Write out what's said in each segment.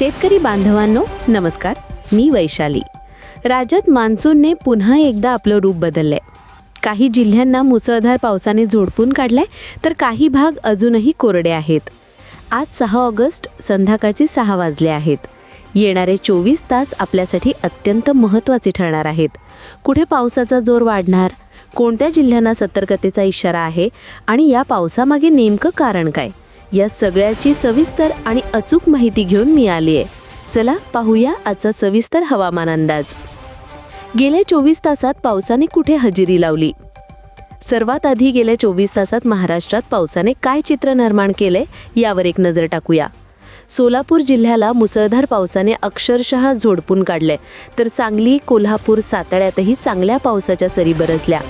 शेतकरी बांधवांनो नमस्कार. मी वैशाली. राज्यात मान्सूनने पुन्हा एकदा आपलं रूप बदललंय. काही जिल्ह्यांना मुसळधार पावसाने झोडपून काढलाय तर काही भाग अजूनही कोरडे आहेत. आज सहा ऑगस्ट संध्याकाळचे सहा वाजले आहेत. येणारे चोवीस तास आपल्यासाठी अत्यंत महत्त्वाचे ठरणार आहेत. कुठे पावसाचा जोर वाढणार? कोणत्या जिल्ह्यांना सतर्कतेचा इशारा आहे? आणि या पावसामागे नेमकं कारण काय? या सगळ्याची सविस्तर आणि अचूक माहिती घेऊन मी आली आहे. चला पाहूया आजचा सविस्तर हवामान अंदाज. गेल्या चोवीस तासात पावसाने कुठे हजेरी लावली? सर्वात आधी गेल्या चोवीस तासात महाराष्ट्रात पावसाने काय चित्र निर्माण केले यावर एक नजर टाकूया. सोलापूर जिल्ह्याला मुसळधार पावसाने अक्षरशः झोडपून काढले तर सांगली कोल्हापूर साताऱ्यातही चांगल्या पावसाच्या सरी बरसल्या.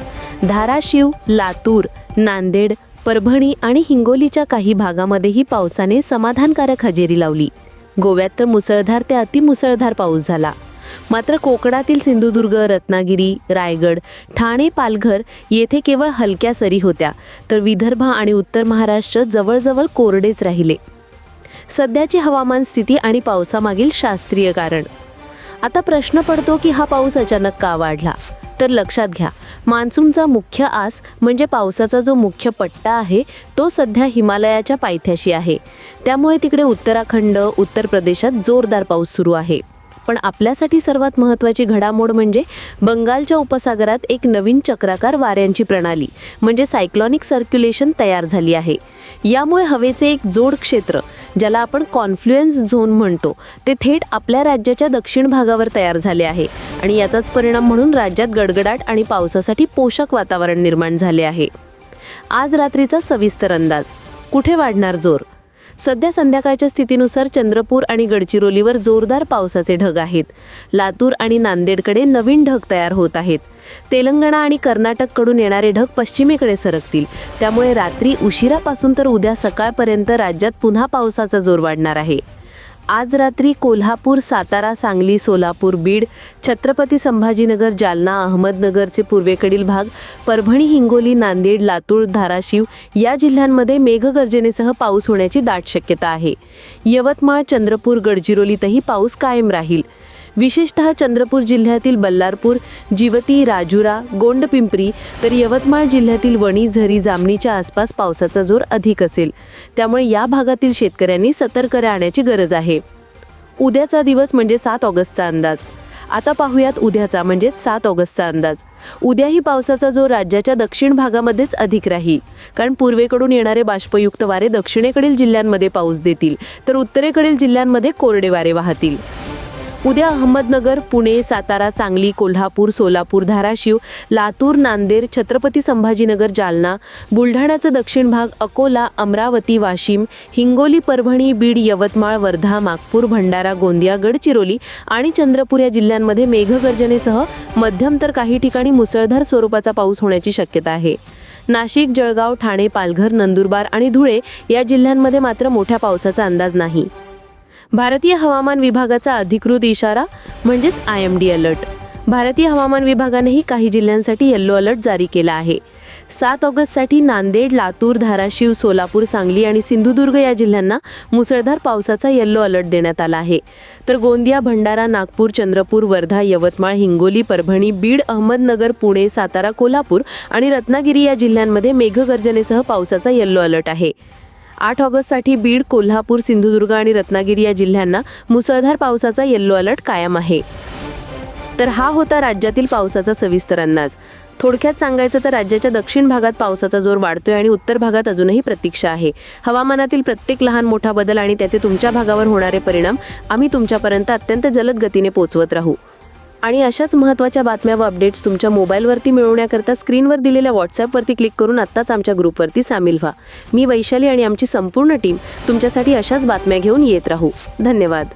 धाराशिव लातूर नांदेड परभणी आणि हिंगोलीच्या काही भागामध्येही पावसाने समाधानकारक हजेरी लावली. गोव्यात तर मुसळधार ते अतिमुसळधार पाऊस झाला. मात्र कोकणातील सिंधुदुर्ग रत्नागिरी रायगड ठाणे पालघर येथे केवळ हलक्या सरी होत्या तर विदर्भ आणि उत्तर महाराष्ट्र जवळजवळ कोरडेच राहिले. सध्याची हवामान स्थिती आणि पावसामागील शास्त्रीय कारण. आता प्रश्न पडतो की हा पाऊस अचानक का वाढला? तर लक्षात घ्या. मान्सूनचा मुख्य आस म्हणजे पावसाचा जो मुख्य पट्टा आहे तो सध्या हिमालयाच्या पायथ्याशी आहे. त्यामुळे तिकडे उत्तराखंड उत्तर प्रदेशात जोरदार पाऊस सुरू आहे. पण आपल्यासाठी सर्वात महत्त्वाची घडामोड म्हणजे बंगालच्या उपसागरात एक नवीन चक्राकार वाऱ्यांची प्रणाली म्हणजे सायक्लॉनिक सर्क्युलेशन तयार झाली आहे. यामुळे हवेचे एक जोड क्षेत्र ज्याला आपण कॉन्फ्लुएन्स झोन म्हणतो. ते थेट आपल्या राज्याच्या दक्षिण भागावर तयार झाले आहे. आणि याचाच परिणाम म्हणून राज्यात गडगडाट आणि पावसासाठी पोषक वातावरण निर्माण झाले आहे. आज रात्रीचा सविस्तर अंदाज. कुठे वाढणार जोर? सध्या संध्याकाळच्या स्थितीनुसार चंद्रपूर आणि गडचिरोलीवर जोरदार पावसाचे ढग आहेत. लातूर आणि नांदेडकडे नवीन ढग तयार होत आहेत. तेलंगणा आणि कर्नाटककडून येणारे ढग पश्चिमेकडे सरकतील. त्यामुळे रात्री उशिरापासून तर उद्या सकाळपर्यंत राज्यात पुन्हा पावसाचा जोर वाढणार आहे. आज रात्री कोल्हापूर सातारा सांगली सोलापूर बीड छत्रपती संभाजीनगर जालना अहमदनगरचे पूर्वेकडील भाग परभणी हिंगोली नांदेड लातूर धाराशिव या जिल्ह्यांमध्ये मेघगर्जनेसह पाऊस होण्याची दाट शक्यता आहे. यवतमाळ चंद्रपूर गडचिरोलीतही पाऊस कायम राहील. विशेषतः चंद्रपूर जिल्ह्यातील बल्लारपूर जिवती राजुरा गोंडपिंपरी तर यवतमाळ जिल्ह्यातील वणी झरी जामणीच्या आसपास पावसाचा जोर अधिक असेल. त्यामुळे या भागातील शेतकऱ्यांनी सतर्क राहण्याची गरज आहे. उद्याचा दिवस म्हणजे सात ऑगस्टचा अंदाज. आता पाहूयात उद्याचा म्हणजेच सात ऑगस्टचा अंदाज. उद्याही पावसाचा जोर राज्याच्या दक्षिण भागामध्येच अधिक राहील. कारण पूर्वेकडून येणारे बाष्पयुक्त वारे दक्षिणेकडील जिल्ह्यांमध्ये पाऊस देतील तर उत्तरेकडील जिल्ह्यांमध्ये कोरडे वारे वाहतील. उद्या अहमदनगर पुणे सातारा सांगली कोल्हापूर सोलापूर धाराशिव लातूर नांदेड छत्रपती संभाजीनगर जालना बुलढाण्याचा दक्षिण भाग अकोला अमरावती वाशिम हिंगोली परभणी बीड यवतमाळ वर्धा नागपूर भंडारा गोंदिया गडचिरोली आणि चंद्रपूर या जिल्ह्यांमध्ये मेघगर्जनेसह मध्यम तर काही ठिकाणी मुसळधार स्वरूपाचा पाऊस होण्याची शक्यता आहे. नाशिक जळगाव ठाणे पालघर नंदुरबार आणि धुळे या जिल्ह्यांमध्ये मात्र मोठ्या पावसाचा अंदाज नाही. भारतीय हवामान विभागाचा अधिकृत इशारा म्हणजेच आय एम डी अलर्ट भारतीय हवामान विभागानेही काही जिल्ह्यांसाठी येल्लो अलर्ट जारी केला आहे. सात ऑगस्टसाठी नांदेड लातूर धाराशिव सोलापूर सांगली आणि सिंधुदुर्ग या जिल्ह्यांना मुसळधार पावसाचा येल्लो अलर्ट देण्यात आला आहे. तर गोंदिया भंडारा नागपूर चंद्रपूर वर्धा यवतमाळ हिंगोली परभणी बीड अहमदनगर पुणे सातारा कोल्हापूर आणि रत्नागिरी या जिल्ह्यांमध्ये मेघगर्जनेसह पावसाचा येल्लो अलर्ट आहे. आठ ऑगस्टसाठी बीड कोल्हापूर सिंधुदुर्ग आणि रत्नागिरी या जिल्ह्यांना मुसळधार पावसाचा येल्लो अलर्ट कायम आहे. तर हा होता राज्यातील पावसाचा सविस्तर अंदाज. थोडक्यात सांगायचं तर राज्याच्या दक्षिण भागात पावसाचा जोर वाढतोय आणि उत्तर भागात अजूनही प्रतीक्षा आहे. हवामानातील प्रत्येक लहान मोठा बदल आणि त्याचे तुमच्या भागावर होणारे परिणाम आम्ही तुमच्यापर्यंत अत्यंत जलद गतीने पोहोचवत राहू. आणि अशाच महत्त्वाच्या बातम्या व अपडेट्स तुमच्या मोबाईलवरती मिळवण्याकरता स्क्रीनवर दिलेल्या व्हॉट्सॲपवरती क्लिक करून आत्ताच आमच्या ग्रुपवरती सामील व्हा. मी वैशाली आणि आमची संपूर्ण टीम तुमच्यासाठी अशाच बातम्या घेऊन येत राहू. धन्यवाद.